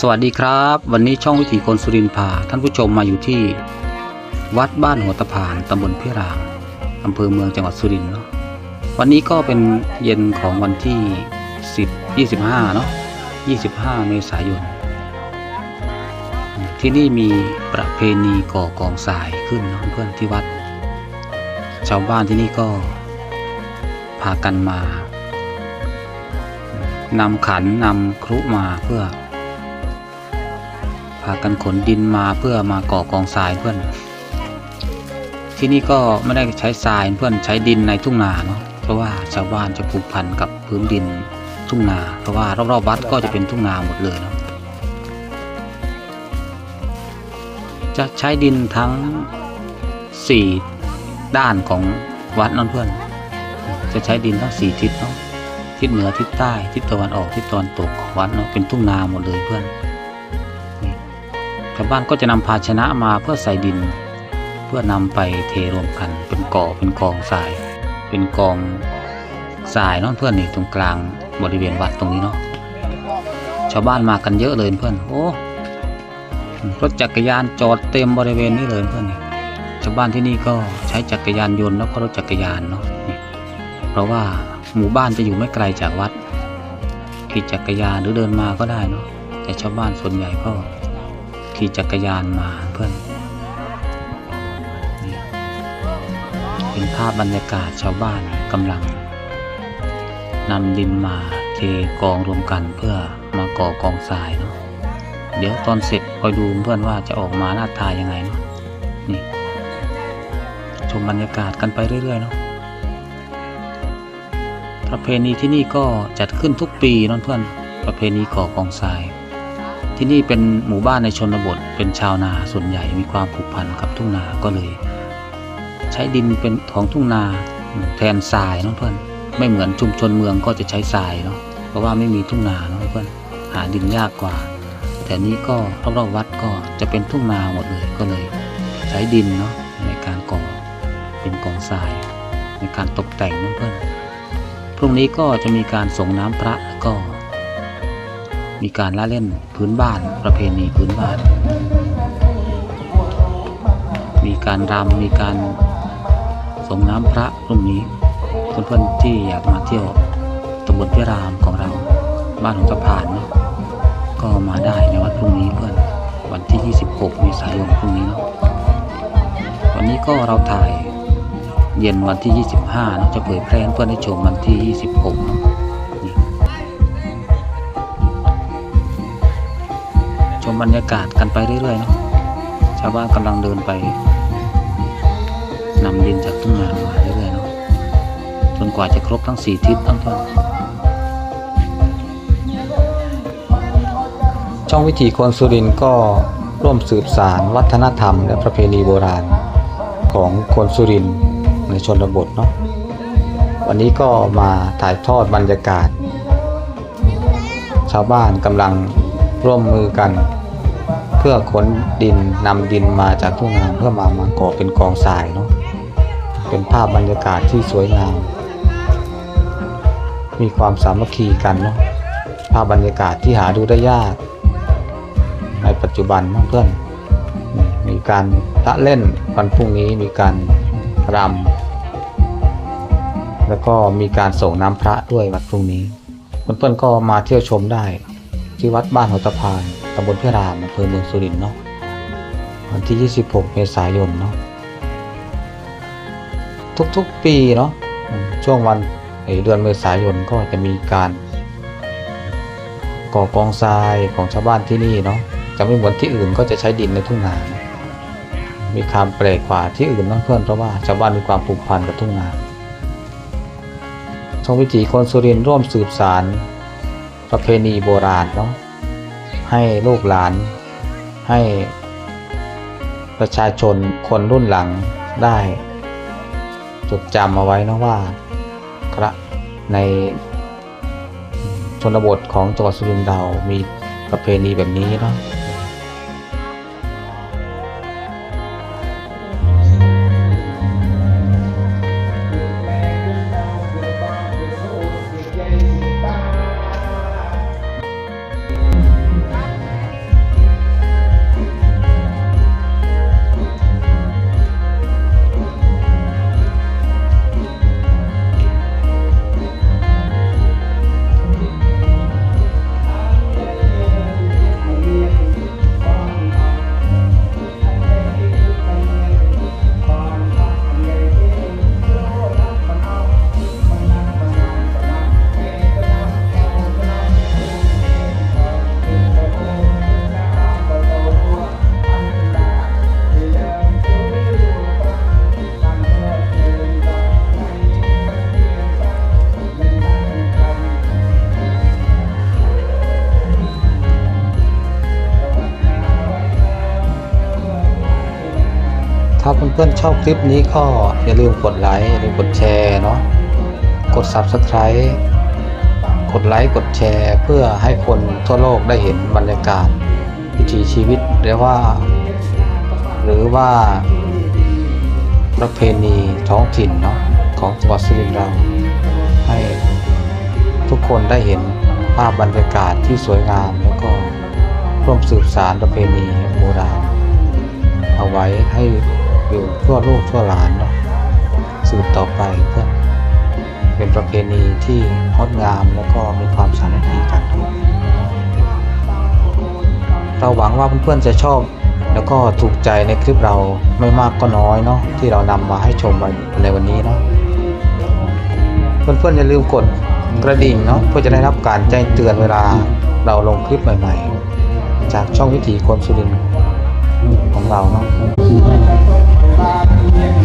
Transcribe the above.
สวัสดีครับ วันนี้ช่องวิถีคนสุรินทร์พาท่านผู้ชมมาอยู่ที่ วัดบ้านหัวตะพานตำบลพิรามอำเภอเมืองจังหวัดสุรินทร์เนาะวันนี้ก็เป็นเย็นของวันที่ 10 25เนาะ25 เมษายน ที่นี่มีประเพณีก่อกองทรายขึ้นเนาะเพื่อนที่วัด ชาวบ้านที่นี่ก็พากันมานำขันนำครุมาเพื่อ พากันขนดินมาเพื่อมาก่อกองทรายเพื่อน ที่นี่ก็ไม่ได้ใช้ทรายเพื่อนใช้ดินในทุ่งนาเนาะเพราะว่าชาวบ้านจะผูกพันกับพื้นดินทุ่งนา เพราะว่ารอบๆวัดก็จะเป็นทุ่งนาหมดเลยเนาะจะใช้ดินทั้งสี่ด้านของวัดนั่นเพื่อน จะใช้ดินทั้งสี่ทิศเนาะทิศเหนือทิศใต้ทิศตะวันออกทิศตะวันตกของวัดเนาะเป็นทุ่งนาหมดเลยเพื่อน ชาวบ้านก็จะนำภาชนะมาเพื่อใส่ดิน เพื่อนำไปเทรวมกันเป็นก่อเป็นกองทราย เป็นกองทรายเนาะเพื่อนนี่ตรงกลางบริเวณวัดตรงนี้เนาะชาวบ้านมากันเยอะเลยเพื่อนโอ้รถจักรยานจอดเต็มบริเวณนี้เลยเพื่อนนี่ชาวบ้านที่นี่ก็ใช้จักรยานยนต์แล้วก็รถจักรยานเนาะเพราะว่าหมู่บ้านจะอยู่ไม่ไกลจากวัดขี่จักรยานหรือเดินมาก็ได้เนาะแต่ชาวบ้านส่วนใหญ่ก็ ขี่จักรยานมาเพื่อนเป็นภาพบรรยากาศชาวบ้านกำลังนำดินมาเทกองรวมกันเพื่อมาก่อกองทรายเนาะเดี๋ยวตอนเสร็จคอยดูเพื่อนว่าจะออกมาหน้าตายังไงเนาะนี่ชมบรรยากาศกันไปเรื่อยๆเนาะประเพณีที่นี่ก็จัดขึ้นทุกปีเนาะเพื่อนประเพณีก่อกองทราย ที่นี่เป็นหมู่บ้านในชนบท เป็นชาวนาส่วนใหญ่มีความผูกพันกับทุ่งนาก็เลย ใช้ดินเป็นของทุ่งนาแทนทรายเนาะเพื่อนไม่เหมือนชุมชนเมืองก็จะใช้ทรายเนาะเพราะว่าไม่มีทุ่งนาเนาะเพื่อนหาดินยากกว่า แต่นี้ก็รอบๆวัดก็จะเป็นทุ่งนาหมดเลยก็เลย ใช้ดินเนาะในการก่อเป็นกองทราย ในการตกแต่งเนาะเพื่อนพรุ่งนี้ก็จะมีการส่งน้ำพระแล้วก็ มีการละเล่นพื้นบ้านประเพณีพื้นบ้าน มีการรำมีการส่งน้ำพระพรุ่งนี้เพื่อนๆที่อยากมาเที่ยวตำบลพิรามของเรา บ้านของสะพานเนาะก็มาได้ในวันพรุ่งนี้เพื่อนวันที่ 26เมษายนพรุ่งนี้เนาะวันนี้ก็เราถ่ายเย็นวันที่ 25เนาะจะเผยแพร่เพื่อนได้ชมวันที่ 26เนาะ มบรรยากาศกันไปเรื่อยๆเนาะชาวบ้านกำลังเดินไปนำดินจากทุ่งนามาเรื่อยๆเนาะจนกว่าจะครบทั้งสี่ทิศทั้งต้นช่องวิถีคนสุรินก็ร่วมสืบสารวัฒนธรรม และประเพณีโบราณของคนสุรินในชนบทเนาะวันนี้ก็มาถ่ายทอดบรรยากาศ ชาวบ้านกำลังร่วมมือกัน พื่อขนดินนำดินมาจากทุ่งนาเพื่อมามาก่อเป็นกองทรายเนาะเป็นภาพบรรยากาศที่สวยงาม มีความสามัคคีกันเนาะภาพบรรยากาศที่หาดูได้ยาก ในปัจจุบันเพื่อนมีการละเล่นวันพรุ่งนี้มีการรำแล้วก็มีการส่งน้ำพระด้วยวันพรุ่งนี้ เพื่อนๆก็มาเที่ยวชมได้ ที่วัดบ้านหัวตะพานตำบลพิรามอำเภอเมืองสุรินทร์เนาะวันที่ 26 เมษายนเนาะทุกๆปีเนาะช่วงวันเดือนเมษายนก็จะมีการก่อกองทรายของชาวบ้านที่นี่เนาะจะไม่เหมือนที่อื่นก็จะใช้ดินในทุ่งนา มีความแปลกกว่าที่อื่นนะเพื่อนเพราะว่าชาวบ้านมีความผูกพันกับทุ่งนาช่องวิถีคนสุรินทร์ร่วมสืบสาร ประเพณีโบราณเนาะให้ลูกหลาน ให้ประชาชนคนรุ่นหลังได้จดจำเอาไว้นะว่าพระในชนบทของจังหวัดสุรินทร์เรามีประเพณีแบบนี้เนาะ เพื่อนๆชอบคลิปนี้ก็อย่าลืมกดไลค์อย่าลืมกดแชร์เนาะกด Subscribe กดไลค์กดแชร์เพื่อให้คนทั่วโลกได้เห็นบรรยากาศวิถีชีวิตหรือว่า หรือว่า ประเพณีท้องถิ่นเนาะของจังหวัดสุรินทร์เรา ให้ทุกคนได้เห็นภาพบรรยากาศที่สวยงามแล้วก็ร่วมสืบสารประเพณีโบราณเอาไว้ให้ อยู่ทั่วโลกทั่วหลานเนาะสืบต่อไปเพื่อเป็นประเพณีที่งดงามแล้วก็มีความสามัคคีกันเราหวังว่าเพื่อนๆจะชอบ แล้วก็ถูกใจในคลิปเราไม่มากก็น้อยเนาะที่เรานำมาให้ชมในวันนี้เนาะเพื่อนๆอย่าลืมกดกระดิ่งเนาะเพื่อจะได้รับการแจ้งเตือนเวลาเราลงคลิปใหม่ ๆ จากช่องวิถีคนสุรินทร์ของเราเนาะ ba